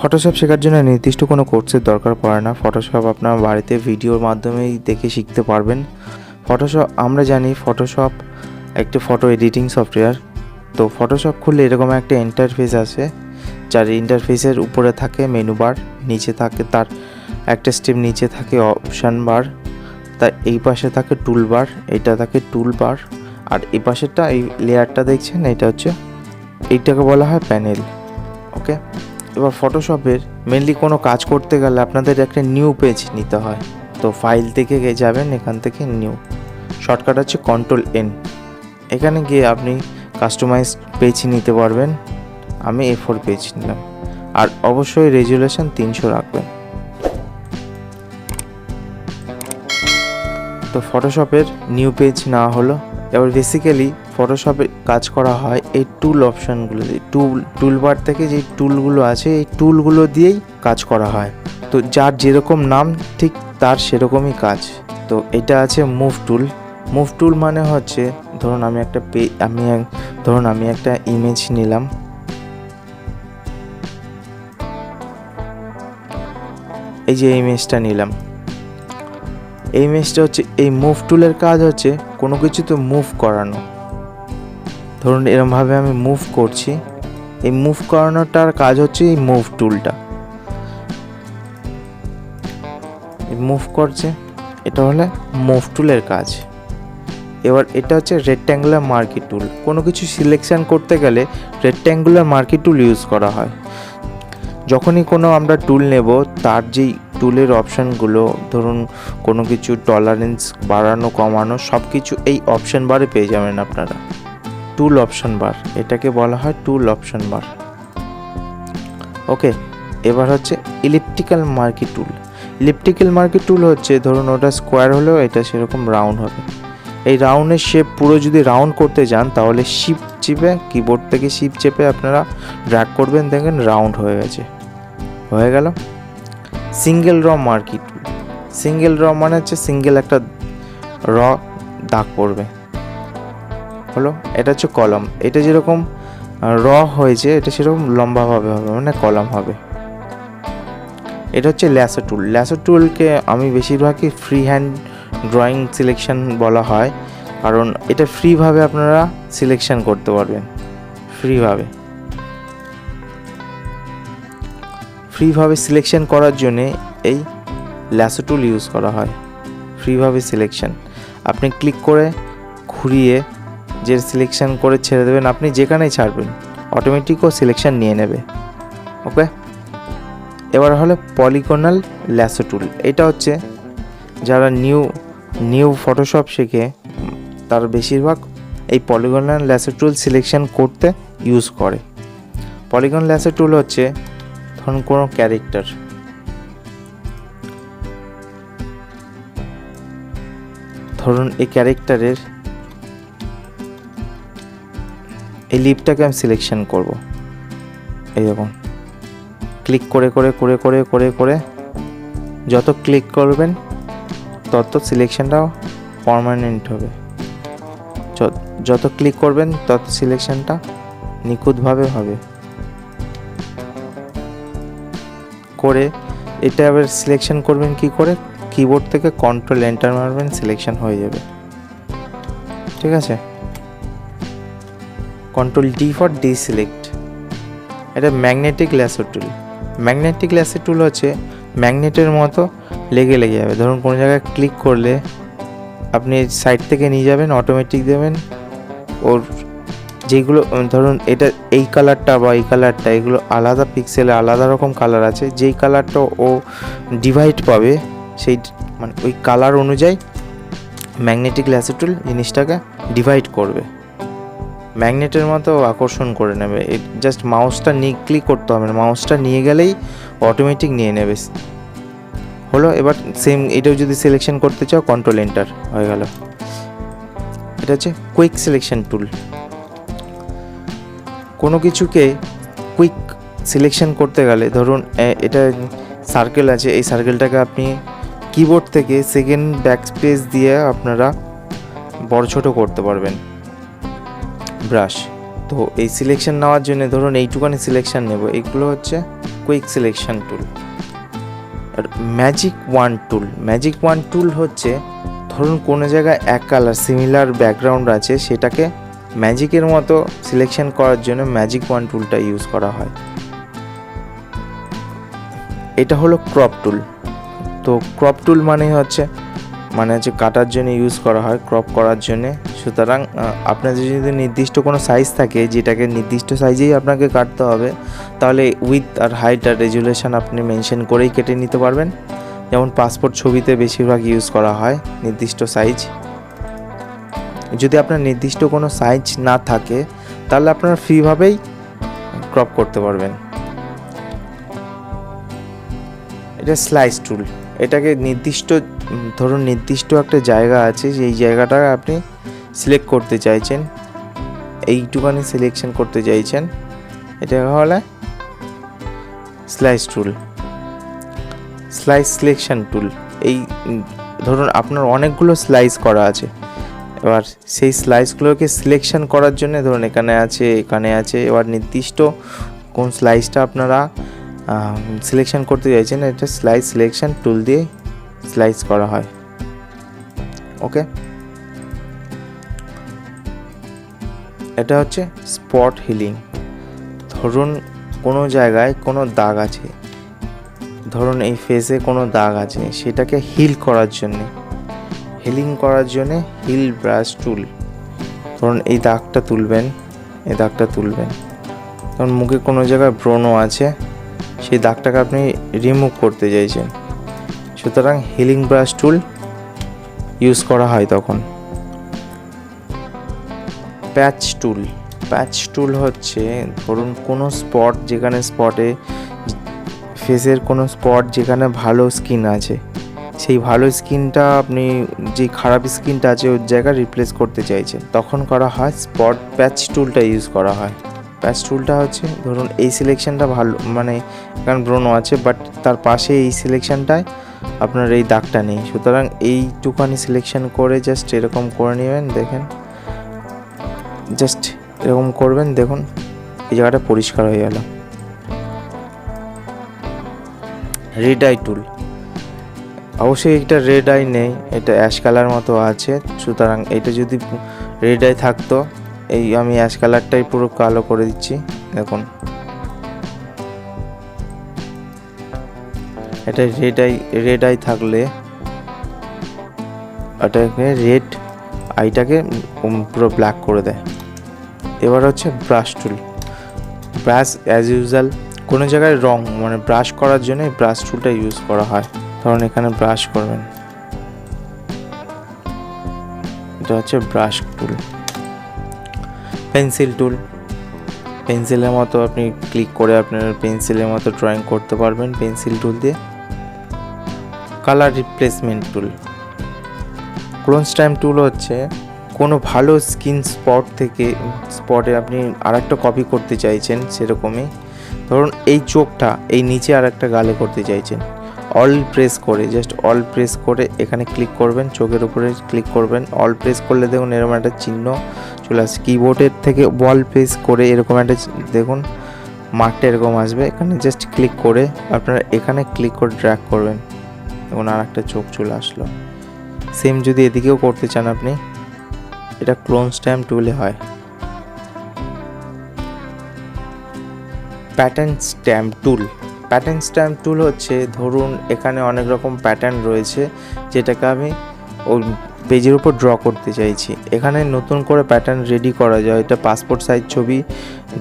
Photoshop শেখার জন্য নির্দিষ্ট কোনো কোর্সের দরকার পড়ে না। ফটোশপ আপনার বাড়িতে ভিডিওর মাধ্যমেই দেখে শিখতে পারবেন। ফটোশপ আমরা জানি ফটোশপ একটি ফটো এডিটিং সফটওয়্যার তো ফটোশপ খুললে এরকম একটা ইন্টারফেস আছে, যার ইন্টারফেসের উপরে থাকে মেনু বার নিচে থাকে তার একটা স্টেপ নিচে থাকে অপশান বার তার এই পাশে থাকে টুল বার এটা থাকে টুল বার আর এই পাশেরটা, এই লেয়ারটা দেখছেন, এটা হচ্ছে, এইটাকে বলা হয় প্যানেল ওকে এবার ফটোশপের মেনলি কোনো কাজ করতে গেলে আপনাদের একটা নিউ পেজ নিতে হয়। তো ফাইল থেকে যাবেন, এখান থেকে নিউ শর্টকাট হচ্ছে কন্ট্রোল এন এখানে গিয়ে আপনি কাস্টমাইজ পেজ নিতে পারবেন। আমি এ ফোর পেজ নিলাম। আর অবশ্যই রেজুলেশন তিনশো রাখবেন। তো ফটোশপের নিউ পেজ না হলো। এবার বেসিক্যালি ফটোশপে কাজ করা হয় এই টুল অপশানগুলো দিয়ে। টুল টুলবার থেকে যে টুলগুলো আছে, এই টুলগুলো দিয়েই কাজ করা হয়। তো যার যেরকম নাম, ঠিক তার সেরকমই কাজ। তো এটা আছে মুভ টুল মুভ টুল মানে হচ্ছে, ধরুন আমি একটা পে, আমি ধরুন আমি একটা ইমেজ নিলাম। এই যে ইমেজটা নিলাম। এই ইমেজটা হচ্ছে, এই মুভ টুলের কাজ হচ্ছে কোনো কিছু তো মুভ করানো। ধরুন এরমভাবে আমি মুভ করছি, এই মুভ করানোটার কাজ হচ্ছে এই মুভ টুলটা মুভ করছে, এটা হলে মুভ টুলের কাজ। এবার এটা হচ্ছে রেক্ট্যাঙ্গুলার মার্কি টুল কোনো কিছু সিলেকশন করতে গেলে রেক্ট্যাঙ্গুলার মার্কি টুল ইউজ করা হয়। যখনই কোনো আমরা টুল নেব, তার যেই টুলের অপশানগুলো, ধরুন কোনো কিছু টলারেন্স বাড়ানো, কমানো সব কিছু এই অপশান বারে পেয়ে যাবেন আপনারা। টুল অপশান বার এটাকে বলা হয় টুল অপশান বার ওকে এবার হচ্ছে ইলিপ্টিক্যাল মার্কি টুল ইলিপ্টিক্যাল মার্কি টুল হচ্ছে, ধরুন ওটা স্কোয়ার হলেও এটা সেরকম রাউন্ড হবে। এই রাউন্ডের শেপ পুরো যদি রাউন্ড করতে যান, তাহলে শিপ চিপে কিবোর্ড থেকে শিপ চেপে আপনারা ড্র্যাগ করবেন দেখেন রাউন্ড হয়ে গেছে। হয়ে গেল? সিঙ্গেল র মার্কি টুল সিঙ্গেল র মানে হচ্ছে সিঙ্গেল একটা র দাগ পড়বে। হলো? এটা হচ্ছে কলম। এটা যেরকম র হয়েছে, এটা সেরকম লম্বাভাবে হবে মানে কলম হবে। এটা হচ্ছে ল্যাসো টুল ল্যাসো টুলকে আমি বেশিরভাগই ফ্রি হ্যান্ড ড্রয়িং সিলেকশন বলা হয়। কারণ এটা ফ্রিভাবে আপনারা সিলেকশন করতে পারবেন। ফ্রিভাবে ফ্রিভাবে সিলেকশন করার জন্যে এই ল্যাসো টুল ইউজ করা হয়, ফ্রিভাবে সিলেকশন। আপনি ক্লিক করে ঘুরিয়ে যে সিলেকশন করে ছেড়ে দেবেন, আপনি যেখানেই ছাড়বেন, অটোমেটিকও সিলেকশন নিয়ে নেবে। ওকে? এবার হলো পলিগোনাল ল্যাসো টুল এটা হচ্ছে যারা নিউ নিউ ফটোশপ শেখে, তার বেশিরভাগ এই পলিগনাল ল্যাসো টুল সিলেকশন করতে ইউজ করে। পলিগন ল্যাসো টুল হচ্ছে ধরুন কোনো ক্যারেক্টার। ধরুন এই ক্যারেক্টারের এই লিপটাকে আমি সিলেকশন করব। এই দেখুন। ক্লিক করে করে করে করে করে করে যত ক্লিক করবেন তত সিলেকশনটা পারমানেন্ট হবে। যত ক্লিক করবেন তত সিলেকশনটা নিখুঁতভাবে হবে। করে, এটা আবার সিলেকশন করবেন কি করে? কিবোর্ড থেকে কন্ট্রোল এন্টার মারবেন সিলেকশন হয়ে যাবে। ঠিক আছে? Control D for D select এটা magnetic lasso tool magnetic lasso tool হচ্ছে ম্যাগনেটের মতো লেগে লেগে যাবে। ধরুন কোনো জায়গায় ক্লিক করলে আপনি সাইড থেকে নিয়ে যাবেন অটোমেটিক দেবেন, ওর যেগুলো ধরুন এটা, এই কালারটা বা এই কালারটা এগুলো আলাদা পিক্সেলে আলাদা রকম কালার আছে। যেই কালারটা ও ডিভাইড পাবে, সেই মানে ওই কালার অনুযায়ী ম্যাগনেটিক ল্যাসেটুল জিনিসটাকে ডিভাইড করবে। ম্যাগনেটের মতো আকর্ষণ করে নেবে। জাস্ট মাউসটা নিয়ে ক্লিক করতে হবে না। মাউসটা নিয়ে গেলেই অটোমেটিক নিয়ে নেবে। হলো, এবার সেম এটাও যদি সিলেকশন করতে চাও কন্ট্রোল এন্টার হয়ে গেল। এটা হচ্ছে কুইক সিলেকশন টুল কোনো কিছুকে কুইক সিলেকশন করতে গেলে, ধরুন এটা সার্কেল আছে, এই সার্কেলটাকে আপনি কিবোর্ড থেকে সেকেন্ড ব্যাক স্পেস দিয়ে আপনারা বড় ছোটো করতে পারবেন ব্রাশ তো এই সিলেকশন নেওয়ার জন্য ধরুন, এইটুকানি সিলেকশন নেব, এগুলো হচ্ছে কুইক সিলেকশন টুল আর magic wand tool magic wand tool হচ্ছে, ধরুন কোনো জায়গায় এক কালার সিমিলার ব্যাকগ্রাউন্ড আছে, সেটাকে ম্যাজিকের মতো সিলেকশন করার জন্য ম্যাজিক ওয়ান টুলটা ইউজ করা হয়। এটা হলো ক্রপ টুল। তো ক্রপ টুল মানে হচ্ছে মানে হচ্ছে কাটার জন্য ইউজ করা হয়, ক্রপ করার জন্য। সুতরাং আপনাদের যদি নির্দিষ্ট কোনো সাইজ থাকে, যেটাকে নির্দিষ্ট সাইজেই আপনাকে কাটতে হবে, তাহলে উইথ আর হাইট আর রেজুলেশন আপনি মেনশন করেই কেটে নিতে পারবেন। যেমন পাসপোর্ট ছবিতে বেশিরভাগ ইউজ করা হয়, নির্দিষ্ট সাইজ। যদি আপনার নির্দিষ্ট কোনো সাইজ না থাকে, তাহলে আপনারা ফ্রিভাবেই ক্রপ করতে পারবেন। এটা স্লাইস টুল এটাকে নির্দিষ্ট ধরুন নির্দিষ্ট একটা জায়গা আছে সেই জায়গাটা আপনি সিলেক্ট করতে চাইছেন এইটুখানি সিলেকশন করতে চাইছেন, এটা হলে slice tool slice selection tool এই ধরুন আপনার অনেকগুলো স্লাইস করা আছে। এবার সেই স্লাইসগুলোকে সিলেকশন করার জন্য ধরুন এখানে আছে এখানে আছে, এবার নির্দিষ্ট কোন স্লাইসটা আপনারা সিলেকশন করতে চাইছেন, এটা স্লাইস সিলেকশন টুল দিয়ে স্লাইস করা হয়। ওকে এটা হচ্ছে স্পট হিলিং ধরুন কোনো জায়গায় কোনো দাগ আছে। ধরুন এই ফেসে কোনো দাগ আছে, সেটাকে হিল করার জন্যে। হিলিং করার জন্যে হিল ব্রাশ টুল ধরুন এই দাগটা তুলবেন, এই দাগটা তুলবেন। ধরুন মুখে কোনো জায়গায় ব্রণ আছে, সেই দাগটাকে আপনি রিমুভ করতে চাইছেন। সুতরাং হিলিং ব্রাশ টুল ইউজ করা হয় তখন। প্যাচ টুল প্যাচ টুল হচ্ছে, ধরুন কোনো স্পট যেখানে স্পটে ফেসের কোনো স্পট যেখানে ভালো স্কিন আছে সেই ভালো স্কিনটা আপনি যে খারাপ স্কিনটা আছে ওর জায়গায় রিপ্লেস করতে চাইছেন তখন করা হয় স্পট প্যাচ টুলটা ইউজ করা হয়। প্যাচ টুলটা হচ্ছে, ধরুন এই সিলেকশানটা ভালো মানে এখানে ব্রণ আছে বাট তার পাশে এই সিলেকশনটায় আপনার এই দাগটা নেই। সুতরাং এইটুখানি সিলেকশন করে জাস্ট এরকম করে নেবেন, দেখেন। জাস্ট এরকম করবেন, দেখুন, এই জায়গাটা পরিষ্কার হয়ে গেল। রেড আই টুল অবশ্যই এটা রেড আই নেই, এটা অ্যাশ কালার মতো আছে, সুতরাং এটা যদি রেড আই থাকতো, এই আমি অ্যাশ কালারটাই পুরো কালো করে দিচ্ছি, দেখুন। এটা রেড আই রেড আই থাকলে এটাকে রেড আইটাকে পুরো ব্ল্যাক করে দেয়। এবার হচ্ছে brush tool brush as usual কোনো জায়গায় রং মানে ব্রাশ করার জন্য ব্রাশ টুলটা ইউজ করা হয়। ধরুন এখানে ব্রাশ করবেন। এটা হচ্ছে ব্রাশ টুল পেন্সিল টুল পেন্সিলের মতো আপনি ক্লিক করে আপনার পেন্সিলের মতো ড্রয়িং করতে পারবেন পেন্সিল টুল দিয়ে। Colour replacement tool clone stamp tool হচ্ছে কোনো ভালো স্কিন স্পট থেকে স্পটে আপনি আরেকটা কপি করতে চাইছেন সেরকমই। ধরুন এই চোখটা এই নিচে আর একটা গালে করতে চাইছেন। অল প্রেস করে জাস্ট অল প্রেস করে এখানে ক্লিক করবেন, চোখের উপরে ক্লিক করবেন। অল প্রেস করলে দেখুন এরকম একটা চিহ্ন চলে আসছে। কিবোর্ডের থেকে বল প্রেস করে এরকম একটা দেখুন মার্কটা এরকম আসবে। এখানে জাস্ট ক্লিক করে আপনারা এখানে ক্লিক করে ড্র্যাগ করবেন। দেখুন আর একটা চোখ চলে আসলো। সেম যদি এদিকেও করতে চান আপনি, এটা ক্লোন স্ট্যাম্প টুলে হয়। Pattern stamp tool pattern stamp tool হচ্ছে, ধরুন এখানে অনেক রকম প্যাটার্ন রয়েছে, যেটাকে আমি ওই পেজের উপর ড্র করতে চাইছি। এখানে নতুন করে প্যাটার্ন রেডি করা যায়, এটা পাসপোর্ট সাইজ ছবি,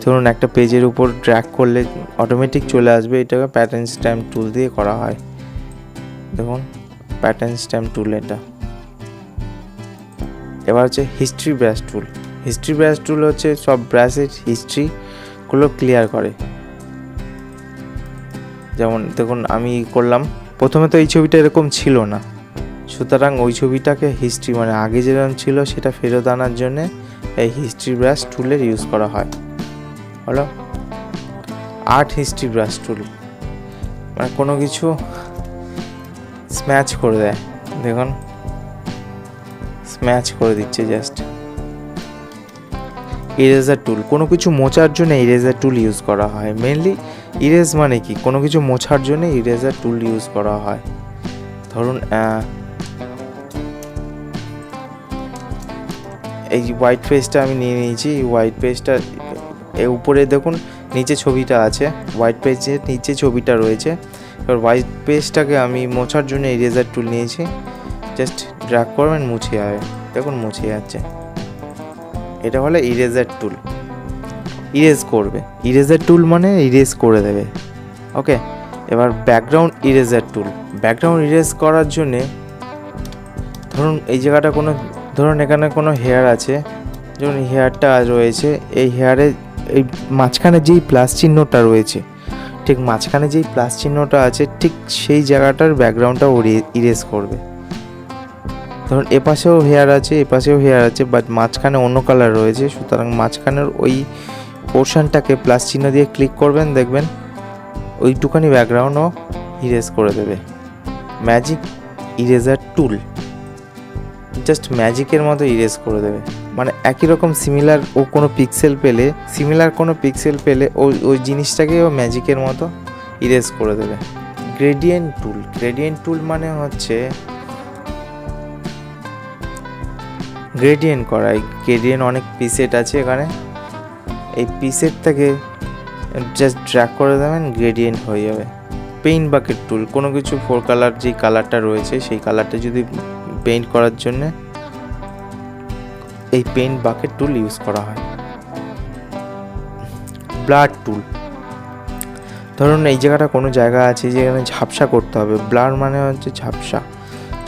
ধরুন একটা পেজের উপর ড্র্যাগ করলে অটোমেটিক চলে আসবে, এটাকে প্যাটার্ন স্ট্যাম্প টুল দিয়ে করা হয়। দেখুন প্যাটার্ন স্ট্যাম্প টুল এটা। এবার হচ্ছে history brush tool history brush tool হচ্ছে সব ব্রাশের হিস্ট্রিগুলো ক্লিয়ার করে। যেমন দেখুন, আমি করলাম। প্রথমে তো এই ছবিটা এরকম ছিল না। সুতরাং ওই ছবিটাকে হিস্ট্রি মানে আগে যেরকম ছিল, সেটা ফেরত আনার জন্যে এই হিস্ট্রি ব্রাশ টুলের ইউজ করা হয়। হলো আর্ট হিস্ট্রি ব্রাশ টুল মানে কোনো কিছু স্ম্যাচ করে দেয়। দেখুন। স্ম্যাচ করে দিচ্ছে জাস্ট ইরেজার টুল কোনো কিছু মোচার জন্য ইরেজার টুল ইউজ করা হয়। মেনলি ইরেজ মানে কি? কোনো কিছু মোছার জন্য ইরেজার টুল ইউজ করা হয়। ধরুন এই হোয়াইট পেজটা আমি নিয়ে নিয়েছি। এই হোয়াইট পেজটা এর উপরে দেখুন, নিচে ছবিটা আছে। হোয়াইট পেজের নিচে ছবিটা রয়েছে। এবার হোয়াইট পেজটাকে আমি মোছার জন্য ইরেজার টুল নিয়েছি। জাস্ট ড্র্যাগ করবেন, মুছে যাবে। দেখুন, মুছে যাচ্ছে। এটা হলো ইরেজার টুল ইরেজ করবে। ইরেজার টুল মানে ইরেজ করে দেবে। ওকে এবার background eraser tool background erase করার জন্যে ধরুন এই জায়গাটা কোনো, ধরুন এখানে কোনো হেয়ার আছে। যেমন হেয়ারটা রয়েছে। এই হেয়ারে এই মাঝখানে যেই প্লাস চিহ্নটা রয়েছে, ঠিক মাঝখানে যেই প্লাস চিহ্নটা আছে, ঠিক সেই জায়গাটার ব্যাকগ্রাউন্ডটা ইরেজ করবে। ধরুন এপাশেও হেয়ার আছে এপাশেও হেয়ার আছে বাট মাঝখানে অন্য কালার রয়েছে, সুতরাং মাঝখানের ওই পোর্শনটাকে প্লাস চিহ্ন দিয়ে ক্লিক করবেন, দেখবেন ওইটুখানি ব্যাকগ্রাউন্ডও ইরেজ করে দেবে। ম্যাজিক ইরেজার টুল জাস্ট ম্যাজিকের মতো ইরেজ করে দেবে। মানে একই রকম সিমিলার ও কোনো পিক্সেল পেলে সিমিলার কোনো পিক্সেল পেলে ওই ওই জিনিসটাকে ও ম্যাজিকের মতো ইরেজ করে দেবে। গ্রেডিয়েন্ট টুল গ্রেডিয়েন্ট টুল মানে হচ্ছে গ্রেডিয়েন্ট করা। গ্রেডিয়েন্ট অনেক পিসেট আছে এখানে। এই পিসেট থেকে জাস্ট ড্র্যাগ করে দেবেন গ্রেডিয়েন্ট হয়ে যাবে। পেইন্ট বাকেট টুল কোনো কিছু ফোর কালার যেই কালারটা রয়েছে, সেই কালারটা যদি পেইন্ট করার জন্য এই পেইন্ট বাকেট টুল ইউজ করা হয়। ব্লাড টুল ধরুন এই জায়গাটা কোনো জায়গা আছে যেখানে ঝাপসা করতে হবে। ব্লার মানে হচ্ছে ঝাপসা।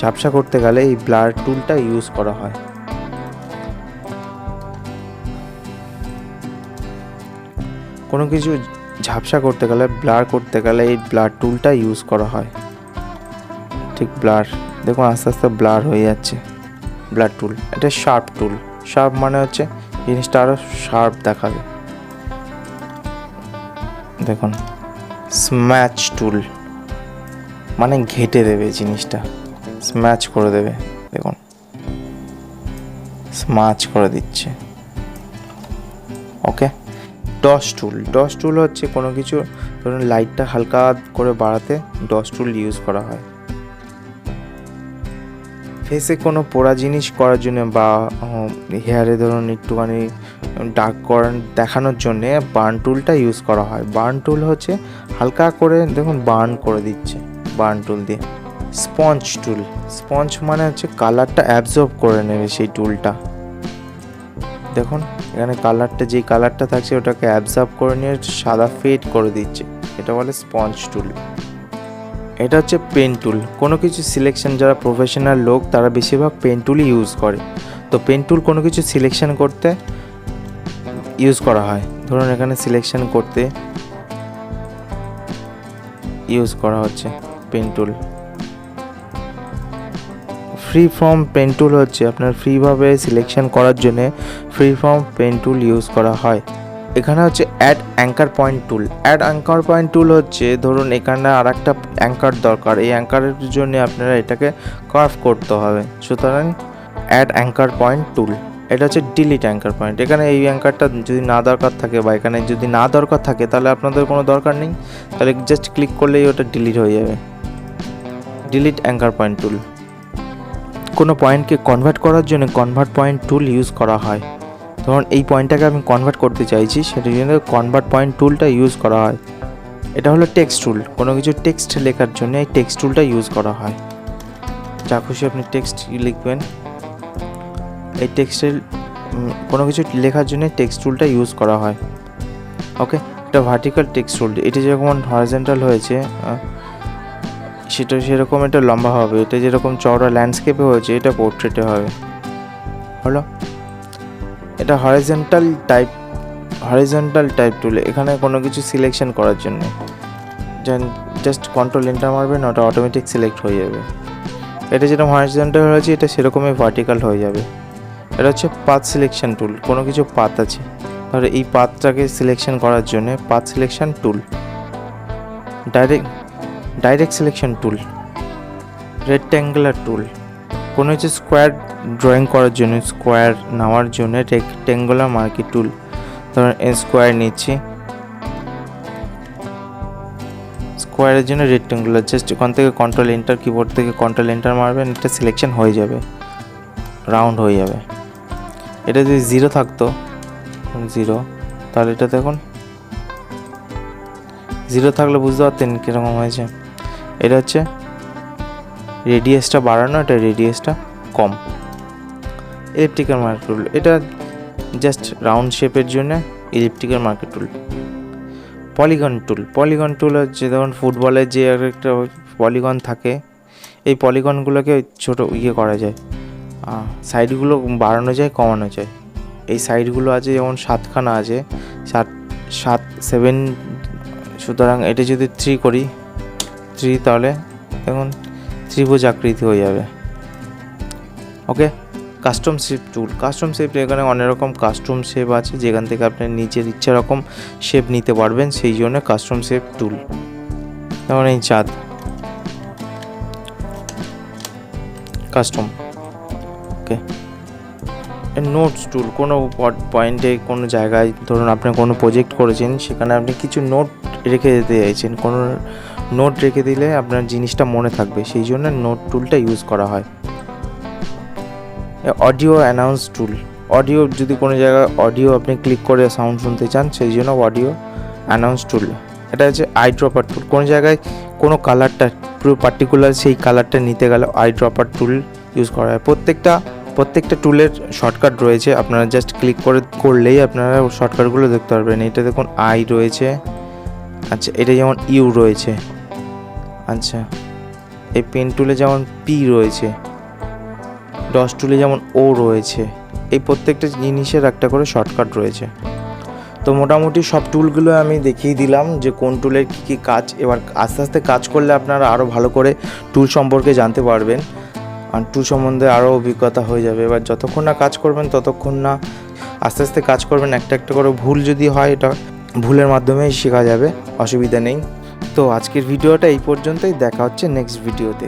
ঝাপসা করতে গেলে এই ব্লার টুলটা ইউজ করা হয়। কোনো কিছু ঝাপসা করতে গেলে, ব্লার করতে গেলে এই ব্লার টুলটা ইউজ করা হয়। ঠিক ব্লার, দেখুন আস্তে আস্তে ব্লার হয়ে যাচ্ছে, ব্লার টুল এটা শার্প টুল শার্প মানে হচ্ছে জিনিসটা আরও শার্প দেখাবে। দেখুন স্ম্যাচ টুল মানে ঘেটে দেবে জিনিসটা স্ম্যাচ করে দেবে, দেখুন স্ম্যাচ করে দিচ্ছে। ওকে ডস টুল। ডস টুল হচ্ছে কোনো কিছু, ধরুন লাইটটা হালকা করে বাড়াতে ডস টুল ইউজ করা হয়। ফেসে কোনো পোড়া জিনিস করার জন্য বা হেয়ারে ধরুন একটুখানি ডার্ক করার দেখানোর জন্য বার্ন টুলটা ইউজ করা হয়। বার্ন টুল হচ্ছে হালকা করে দেখুন বার্ন করে দিচ্ছে বার্ন টুল দিয়ে। স্পঞ্জ টুল। স্পঞ্জ মানে হচ্ছে কালারটা অ্যাবজর্ব করে নেবে সেই টুলটা। দেখুন, এখানে কালারটা, যেই কালারটা থাকছে, ওটাকে অ্যাবজর্ব করে নিয়ে সাদা ফেড করে দিচ্ছে। এটা বলে স্পঞ্জ টুল এটা হচ্ছে পেন টুল কোনো কিছু সিলেকশন যারা প্রফেশনাল লোক, তারা বেশিরভাগ পেন টুলই ইউজ করে। তো পেন টুল কোনো কিছু সিলেকশন করতে ইউজ করা হয়। ধরুন, এখানে সিলেকশন করতে ইউজ করা হচ্ছে pen tool free form pen tool হচ্ছে আপনার ফ্রিভাবে সিলেকশন করার জন্য free form pen tool use করা হয়। এখানে হচ্ছে add anchor point tool add anchor point tool হচ্ছে ধরুন এখানে আর একটা অ্যাঙ্কার দরকার। এই অ্যাঙ্কারের জন্য আপনারা এটাকে কার্ভ করতে হবে। সুতরাং অ্যাড অ্যাঙ্কার পয়েন্ট টুল এটা হচ্ছে ডিলিট অ্যাঙ্কার পয়েন্ট এখানে এই অ্যাঙ্কারটা যদি না দরকার থাকে বা এখানে যদি না দরকার থাকে তাহলে আপনাদের কোনো দরকার নেই। তাহলে জাস্ট ক্লিক করলেই ওটা ডিলিট হয়ে যাবে। ডিলিট অ্যাঙ্কার পয়েন্ট টুল কোনো পয়েন্টকে কনভার্ট করার জন্য কনভার্ট পয়েন্ট টুল ইউজ করা হয়। ধরুন, এই পয়েন্টটাকে আমি কনভার্ট করতে চাইছি, সেটার জন্য কনভার্ট পয়েন্ট টুলটা ইউজ করা হয়। এটা হলো টেক্সট টুল কোনো কিছু টেক্সট লেখার জন্য এই টেক্সট টুলটা ইউজ করা হয়। যা খুশি আপনি টেক্সট লিখবেন। এই টেক্সটের কোনো কিছু লেখার জন্য টেক্সট টুলটা ইউজ করা হয়। ওকে এটা ভার্টিক্যাল টেক্সট টুল এটা যেরকম হরিজেন্টাল হয়েছে সেটা সেরকম এটা লম্বা হবে। এটা যেরকম চওড়া ল্যান্ডস্কেপে হয়েছে, এটা পোর্ট্রেটে হবে। হলো? এটা horizontal type horizontal type tool এখানে কোনো কিছু সিলেকশন করার জন্য। জাস্ট কন্ট্রোল এন্টার মারবেন ওটা অটোমেটিক সিলেক্ট হয়ে যাবে। এটা যেরকম হরিজেন্টাল হয়েছে, এটা সেরকমই ভার্টিক্যাল হয়ে যাবে। এটা হচ্ছে পাথ সিলেকশন টুল কোনো কিছু পাত আছে। ধরো এই পাথটাকে সিলেকশন করার জন্য path selection tool direct direct selection tool rectangular tool কোনো হচ্ছে স্কোয়ার ড্রয়িং করার জন্য স্কোয়ার নেওয়ার জন্য রেক্টেঙ্গুলার মার্কি টুল ধরুন স্কোয়ার নিচ্ছি। স্কোয়ারের জন্য রেক্টেঙ্গুলার জাস্ট ওখান থেকে কন্ট্রোল এন্টার কিবোর্ড থেকে কন্ট্রোল এন্টার মারবেন, এটা সিলেকশন হয়ে যাবে রাউন্ড হয়ে যাবে। এটা যদি জিরো থাকতো জিরো তাহলে এটা দেখুন জিরো থাকলে বুঝতে পারতেন কীরকম হয়েছে। এটা হচ্ছে রেডিয়াসটা বাড়ানো, এটা রেডিয়াসটা কম। ইলেকট্রিক্যাল মার্কেট টুল এটা জাস্ট রাউন্ড শেপের জন্য elliptical marquee tool polygon tool polygon tool হচ্ছে ধরুন ফুটবলের যে একটা পলিগন থাকে, এই পলিগনগুলোকে ছোট ইয়ে করা যায়। সাইডগুলো বাড়ানো যায়, কমানো যায়। এই সাইডগুলো আছে যেমন সাতখানা আছে, সাত সাত সেভেন সুতরাং এটা যদি থ্রি করি থ্রি তাহলে দেখুন, ত্রিভুজ আকৃতি হয়ে যাবে। Okay custom shape tool custom shape এখানে অনেক রকম কাস্টম শেপ আছে, যেখান থেকে আপনি নিজের ইচ্ছা রকম শেপ নিতে পারবেন, সেই জন্য কাস্টম শেপ টুল যেমন এই চাঁদ। কাস্টম ওকে নোটস টুল কোনো পয়েন্টে কোনো জায়গায়, ধরুন আপনি কোনো প্রজেক্ট করেছেন, সেখানে আপনি কিছু নোট রেখে দিতে চাইছেন, কোনো নোট রেখে দিলে আপনার জিনিসটা মনে থাকবে। সেই জন্য নোট টুলটা ইউজ করা হয়। অডিও অ্যানাউন্স টুল অডিও যদি কোনো জায়গায় অডিও আপনি ক্লিক করে সাউন্ড শুনতে চান, সেই জন্য অডিও অ্যানাউন্স টুল এটা হচ্ছে আই ড্রপার টুল কোনো জায়গায় কোনো কালারটা পুরো পার্টিকুলার সেই কালারটা নিতে গেলে আই ড্রপার টুল ইউজ করা হয়। প্রত্যেকটা প্রত্যেকটা টুলের শর্টকাট রয়েছে। আপনারা জাস্ট ক্লিক করে, করলেই আপনারা শর্টকাটগুলো দেখতে পারবেন। এটা দেখুন আই রয়েছে। আচ্ছা এটা যেমন ইউ রয়েছে। আচ্ছা এই পেন টুলে যেমন পি রয়েছে ডস টুলে যেমন ও রয়েছে, এই প্রত্যেকটা জিনিসের একটা করে শর্টকাট রয়েছে। তো মোটামুটি সব টুলগুলো আমি দেখিয়ে দিলাম যে কোন টুলের কী কী কাজ, এবার আস্তে আস্তে কাজ করলে আপনারা আরও ভালো করে টুল সম্পর্কে জানতে পারবেন। আর টুল সম্বন্ধে আরও অভিজ্ঞতা হয়ে যাবে। এবার যতক্ষণ না কাজ করবেন, ততক্ষণ না আস্তে আস্তে কাজ করবেন, একটা একটা করে ভুল যদি হয়, এটা ভুলের মাধ্যমেই শেখা যাবে, অসুবিধা নেই। তো আজকের ভিডিওটা এই পর্যন্তই। দেখা হচ্ছে নেক্সট ভিডিওতে